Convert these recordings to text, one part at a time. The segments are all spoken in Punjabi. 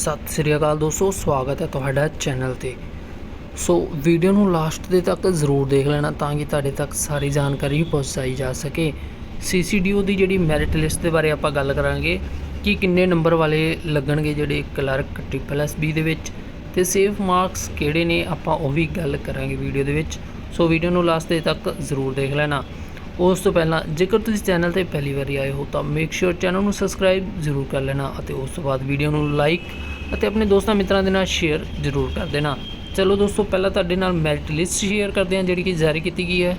ਸਤਿ ਸ੍ਰੀ ਅਕਾਲ ਦੋਸਤੋ, ਸਵਾਗਤ ਹੈ ਤੁਹਾਡਾ ਚੈਨਲ ਤੇ। ਸੋ, ਵੀਡੀਓ ਨੂੰ ਲਾਸਟ ਦੇ ਤੱਕ ਜ਼ਰੂਰ ਦੇਖ ਲੈਣਾ ਤਾਂ ਕਿ ਤੁਹਾਡੇ ਤੱਕ ਸਾਰੀ ਜਾਣਕਾਰੀ ਪਹੁੰਚਾਈ ਜਾ ਸਕੇ। ਸੀਸੀਡੀਓ ਦੀ ਜਿਹੜੀ ਮੈਰਿਟ ਲਿਸਟ ਦੇ ਬਾਰੇ ਆਪਾਂ ਗੱਲ ਕਰਾਂਗੇ ਕਿ ਕਿੰਨੇ ਨੰਬਰ ਵਾਲੇ ਲੱਗਣਗੇ ਜਿਹੜੇ ਕਲਰਕ ਟ੍ਰਿਪਲ ਐਸ ਬੀ ਦੇ ਵਿੱਚ ਤੇ ਸੇਫ ਮਾਰਕਸ ਕਿਹੜੇ ਨੇ ਆਪਾਂ ਉਹ ਵੀ ਗੱਲ ਕਰਾਂਗੇ ਵੀਡੀਓ ਦੇ ਵਿੱਚ। ਸੋ, ਵੀਡੀਓ ਨੂੰ ਲਾਸਟ ਦੇ ਤੱਕ ਜ਼ਰੂਰ ਦੇਖ ਲੈਣਾ। ਉਸ ਤੋਂ ਪਹਿਲਾਂ ਜੇਕਰ ਤੁਸੀਂ ਚੈਨਲ ਤੇ ਪਹਿਲੀ ਵਾਰੀ ਆਏ ਹੋ ਤਾਂ ਮੇਕ ਸ਼ੋਰ ਚੈਨਲ ਨੂੰ ਸਬਸਕ੍ਰਾਈਬ ਜ਼ਰੂਰ ਕਰ ਲੈਣਾ ਅਤੇ ਉਸ ਤੋਂ ਬਾਅਦ ਵੀਡੀਓ ਨੂੰ ਲਾਈਕ ਅਤੇ ਆਪਣੇ ਦੋਸਤਾਂ ਮਿੱਤਰਾਂ ਦੇ ਨਾਲ ਸ਼ੇਅਰ ਜ਼ਰੂਰ ਕਰ ਦੇਣਾ। ਚਲੋ ਦੋਸਤੋ, ਪਹਿਲਾਂ ਤੁਹਾਡੇ ਨਾਲ ਮੈਰਿਟ ਲਿਸਟ ਸ਼ੇਅਰ ਕਰਦੇ ਹਾਂ, ਜਿਹੜੀ ਕਿ ਜਾਰੀ ਕੀਤੀ ਗਈ ਹੈ।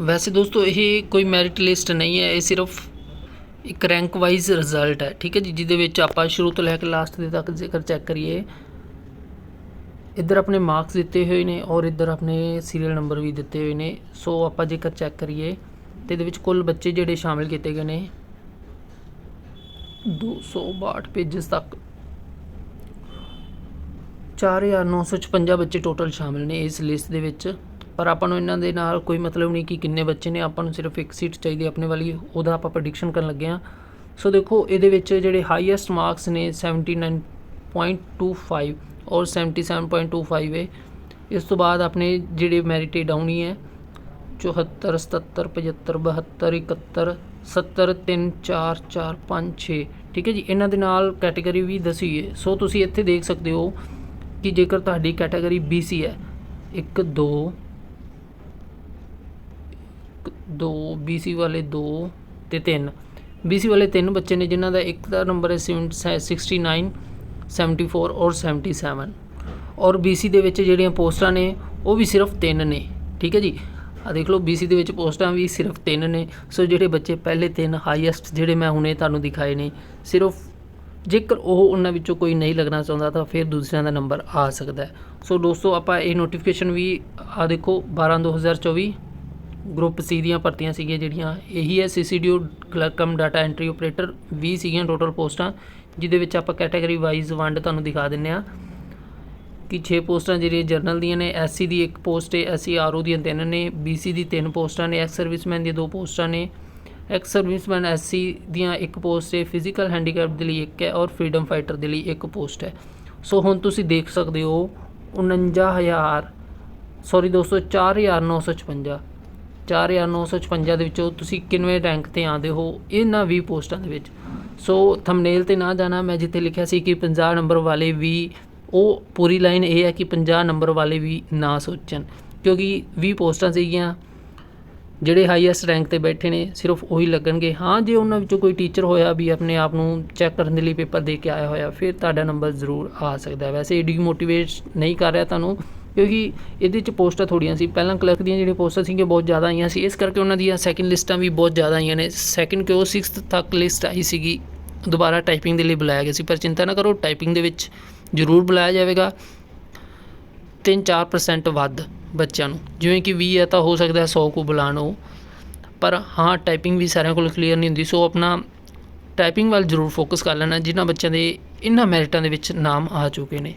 ਵੈਸੇ ਦੋਸਤੋ, ਇਹ ਕੋਈ ਮੈਰਿਟ ਲਿਸਟ ਨਹੀਂ ਹੈ, ਇਹ ਸਿਰਫ ਇੱਕ ਰੈਂਕ ਵਾਈਜ਼ ਰਿਜ਼ਲਟ ਹੈ, ਠੀਕ ਹੈ ਜੀ, ਜਿਹਦੇ ਵਿੱਚ ਆਪਾਂ ਸ਼ੁਰੂ ਤੋਂ ਲੈ ਕੇ ਲਾਸਟ ਦੇ ਤੱਕ ਜੇਕਰ ਚੈੱਕ ਕਰੀਏ ਇੱਧਰ ਆਪਣੇ ਮਾਰਕਸ ਦਿੱਤੇ ਹੋਏ ਨੇ ਔਰ ਇੱਧਰ ਆਪਣੇ ਸੀਰੀਅਲ ਨੰਬਰ ਵੀ ਦਿੱਤੇ ਹੋਏ ਨੇ। ਸੋ ਆਪਾਂ ਜੇਕਰ ਚੈੱਕ ਕਰੀਏ ਤੇ ਇਹਦੇ ਵਿੱਚ ਕੁੱਲ ਬੱਚੇ ਜਿਹੜੇ ਸ਼ਾਮਿਲ ਕੀਤੇ ਗਏ ਨੇ 262 ਪੇजेस ਤੱਕ 4956 ਬੱਚੇ ਟੋਟਲ ਸ਼ਾਮਿਲ ਨੇ ਇਸ ਲਿਸਟ ਦੇ ਵਿੱਚ। ਪਰ ਆਪਾਂ ਨੂੰ ਇਹਨਾਂ ਦੇ ਨਾਲ ਕੋਈ ਮਤਲਬ ਨਹੀਂ ਕਿ ਕਿੰਨੇ ਬੱਚੇ ਨੇ, ਆਪਾਂ ਨੂੰ ਸਿਰਫ ਇੱਕ ਸੀਟ ਚਾਹੀਦੀ ਹੈ ਆਪਣੇ ਵਾਲੀ, ਉਹਦਾ ਆਪਾਂ ਪ੍ਰੈਡਿਕਸ਼ਨ ਕਰਨ ਲੱਗੇ ਹਾਂ। ਸੋ ਦੇਖੋ, ਇਹਦੇ ਵਿੱਚ ਜਿਹੜੇ ਹਾਈਐਸਟ ਮਾਰਕਸ ਨੇ 79.25 ਔਰ 77.25 ਹੈ ਇਸ ਤੋਂ ਬਾਅਦ ਆਪਣੇ ਜਿਹੜੇ ਮੈਰਿਟ ਡਾਊਨ ਹੈ 74 77 75 72 71 70 3 4 4 5 6 ਠੀਕ ਹੈ ਜੀ? ਇਹਨਾਂ ਦੇ ਨਾਲ ਕੈਟਾਗਰੀ ਵੀ ਦਸੀ ਹੈ ਸੋ ਤੁਸੀਂ ਇੱਥੇ ਦੇਖ ਸਕਦੇ ਹੋ ਕਿ ਜੇਕਰ ਤੁਹਾਡੀ ਕੈਟਾਗਰੀ BC ਹੈ 1 2 2 BC ਵਾਲੇ 2 ਤੇ 3 BC ਵਾਲੇ ਤਿੰਨ ਬੱਚੇ ਨੇ ਜਿਨ੍ਹਾਂ ਦਾ ਇੱਕ ਦਾ ਨੰਬਰ ਹੈ 69 74 ਔਰ 77 ਔਰ BC ਦੇ ਵਿੱਚ ਜਿਹੜੀਆਂ ਪੋਸਟਾਂ ਨੇ, ਉਹ ਵੀ ਸਿਰਫ ਤਿੰਨ ਨੇ, ਠੀਕ ਹੈ ਜੀ? ਆ ਦੇਖ ਲਓ BC ਦੇ ਵਿੱਚ ਪੋਸਟਾਂ ਵੀ ਸਿਰਫ ਤਿੰਨ ਨੇ। ਸੋ ਜਿਹੜੇ ਬੱਚੇ ਪਹਿਲੇ ਤਿੰਨ ਹਾਈਐਸਟ ਜਿਹੜੇ ਮੈਂ ਹੁਣੇ ਤੁਹਾਨੂੰ ਦਿਖਾਏ ਨੇ, ਸਿਰਫ ਜੇਕਰ ਉਹ ਉਹਨਾਂ ਵਿੱਚੋਂ ਕੋਈ ਨਹੀਂ ਲੱਗਣਾ ਚਾਹੁੰਦਾ, ਤਾਂ ਫਿਰ ਦੂਸਰਿਆਂ ਦਾ ਨੰਬਰ ਆ ਸਕਦਾ ਸੋ ਦੋਸਤੋ, ਆਪਾਂ ਇਹ ਨੋਟੀਫਿਕੇਸ਼ਨ ਵੀ ਆ ਦੇਖੋ 12 2024 ਗਰੁੱਪ ਸੀ ਦੀਆਂ ਭਰਤੀਆਂ ਸੀਗੀਆਂ ਜਿਹੜੀਆਂ, ਇਹੀ ਹੈ CCDO clerk cum data entry operator 20 ਸੀਗੀਆਂ ਟੋਟਲ ਪੋਸਟਾਂ, ਜਿਹਦੇ ਵਿੱਚ ਆਪਾਂ ਕੈਟਾਗਰੀ ਵਾਈਜ਼ ਵੰਡ ਤੁਹਾਨੂੰ ਦਿਖਾ ਦਿੰਨੇ ਆ ਕਿ 6 ਪੋਸਟਾਂ ਜਿਹੜੀਆਂ ਜਰਨਲ ਦੀਆਂ ਨੇ ਐਸਸੀ ਦੀ ਇੱਕ ਪੋਸਟ ਹੈ ਐਸਸੀ ਆਰਓ ਦੀਆਂ ਤਿੰਨ ਨੇ ਬੀਸੀ ਦੀ ਤਿੰਨ ਪੋਸਟਾਂ ਨੇ ਐਕਸ ਸਰਵਿਸਮੈਨ ਦੀਆਂ ਦੋ ਪੋਸਟਾਂ ਨੇ ਐਕਸ ਸਰਵਿਸਮੈਨ ਐਸਸੀ ਦੀਆਂ ਇੱਕ ਪੋਸਟ ਹੈ ਫਿਜ਼ੀਕਲ ਹੈਂਡੀਕੈਪ ਦੇ ਲਈ ਇੱਕ ਹੈ ਔਰ ਫਰੀडम ਫਾਈਟਰ ਦੇ ਲਈ ਇੱਕ ਪੋਸਟ ਹੈ। ਸੋ ਹੁਣ ਤੁਸੀਂ ਦੇਖ ਸਕਦੇ ਹੋ 49000 ਸੌਰੀ ਦੋਸਤੋ 4956 4956 ਦੇ ਵਿੱਚੋਂ ਤੁਸੀਂ ਕਿੰਨਵੇਂ ਰੈਂਕ ਤੇ ਆਉਂਦੇ ਹੋ ਇਹਨਾਂ 20 ਪੋਸਟਾਂ ਦੇ ਵਿੱਚ? ਸੋ ਥੰਬਨੇਲ ਤੇ ਨਾ ਜਾਣਾ, ਮੈਂ ਜਿੱਥੇ ਲਿਖਿਆ ਸੀ ਕਿ 50 ਨੰਬਰ ਵਾਲੇ ਵੀ ਉਹ ਪੂਰੀ ਲਾਈਨ ਇਹ ਹੈ ਕਿ 50 ਨੰਬਰ ਵਾਲੇ ਵੀ ਨਾ ਸੋਚਣ, ਕਿਉਂਕਿ 20 ਪੋਸਟਾਂ ਸੀਗੀਆਂ, ਜਿਹੜੇ ਹਾਈਐਸਟ ਰੈਂਕ ਤੇ ਬੈਠੇ ਨੇ, ਸਿਰਫ ਉਹੀ ਲੱਗਣਗੇ। ਹਾਂ, ਜੇ ਉਹਨਾਂ ਵਿੱਚੋਂ ਕੋਈ ਟੀਚਰ ਹੋਇਆ ਵੀ ਆਪਣੇ ਆਪ ਨੂੰ ਚੈੱਕ ਕਰਨ ਦੇ ਲਈ ਪੇਪਰ ਦੇ ਕੇ ਆਇਆ ਹੋਇਆ, ਫਿਰ ਤੁਹਾਡਾ ਨੰਬਰ ਜ਼ਰੂਰ ਆ ਸਕਦਾ ਵੈਸੇ ਇਹ ਡੀਮੋਟੀਵੇਟ ਨਹੀਂ ਕਰ ਰਿਹਾ ਤੁਹਾਨੂੰ ਕਿਉਂਕਿ ਇਹਦੇ ਚ ਪੋਸਟਾਂ ਥੋੜੀਆਂ ਸੀ। ਪਹਿਲਾਂ ਕਲਰਕ ਦੀਆਂ ਜਿਹੜੀਆਂ ਪੋਸਟਾਂ ਸੀਗੀਆਂ ਬਹੁਤ ਜ਼ਿਆਦਾ ਆਈਆਂ ਸੀ। ਇਸ ਕਰਕੇ ਉਹਨਾਂ ਦੀਆਂ ਸੈਕਿੰਡ ਲਿਸਟਾਂ ਵੀ ਬਹੁਤ ਜ਼ਿਆਦਾ ਆਈਆਂ ਨੇ। ਸੈਕਿੰਡ ਕਿਉਂ 6th ਤੱਕ ਲਿਸਟ ਆਈ ਸੀਗੀ, ਦੁਬਾਰਾ ਟਾਈਪਿੰਗ ਦੇ ਲਈ ਬੁਲਾਇਆ ਗਿਆ ਸੀ। ਪਰ ਚਿੰਤਾ ਨਾ ਕਰੋ ਟਾਈਪਿੰਗ ਦੇ ਵਿੱਚ ਜ਼ਰੂਰ ਬੁਲਾਇਆ ਜਾਵੇਗਾ। 3-4% ਵੱਧ ਬੱਚਿਆਂ ਨੂੰ। ਜਿਵੇਂ ਕਿ 20 ਹੈ ਤਾਂ ਹੋ ਸਕਦਾ ਹੈ 100 ਕੋ ਬੁਲਾਣ ਪਰ ਹਾਂ ਟਾਈਪਿੰਗ ਵੀ ਸਾਰਿਆਂ ਕੋਲ ਕਲੀਅਰ ਨਹੀਂ ਹੁੰਦੀ। ਸੋ ਆਪਣਾ ਟਾਈਪਿੰਗ ਵੱਲ ਜ਼ਰੂਰ ਫੋਕਸ ਕਰ ਲੈਣਾ, ਜਿਨ੍ਹਾਂ ਬੱਚਿਆਂ ਦੇ ਇਹਨਾਂ ਮੈਰਿਟਾਂ ਦੇ ਵਿੱਚ ਨਾਮ ਆ ਚੁੱਕੇ ਨੇ।